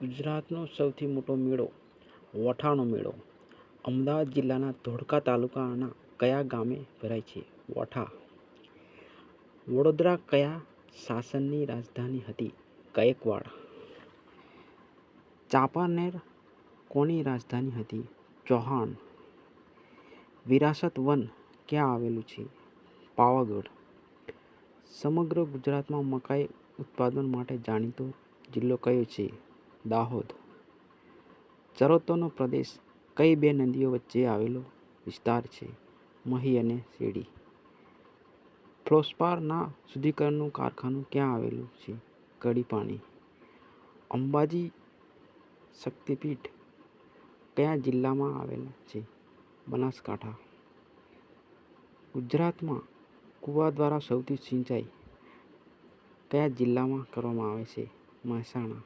ગુજરાતનો સૌથી મોટો મેળો વઠાનો મેળો. અમદાવાદ જિલ્લાના ધોળકા તાલુકાના કયા ગામે ભરાય છે? વઠા. વડોદરા કયા શાસનની રાજધાની હતી? ગાયકવાડ. ચાંપાનેર કોની રાજધાની હતી? ચૌહાણ. વિરાસત વન ક્યાં આવેલું છે? પાવાગઢ. સમગ્ર ગુજરાતમાં મકાઈ ઉત્પાદન માટે જાણીતો જિલ્લો કયો છે? દાહોદ. ચરોતરનો પ્રદેશ કઈ બે નદીઓ વચ્ચે આવેલો વિસ્તાર છે? મહી અને શેરડી ફ્લોસ્પારના શુદ્ધિકરણનું કારખાનું ક્યાં આવેલું છે? કડી પાણી અંબાજી શક્તિપીઠ કયા જિલ્લામાં આવેલા છે? બનાસકાંઠા. ગુજરાતમાં કુવા દ્વારા સૌથી સિંચાઈ કયા જિલ્લામાં કરવામાં આવે છે? મહેસાણા.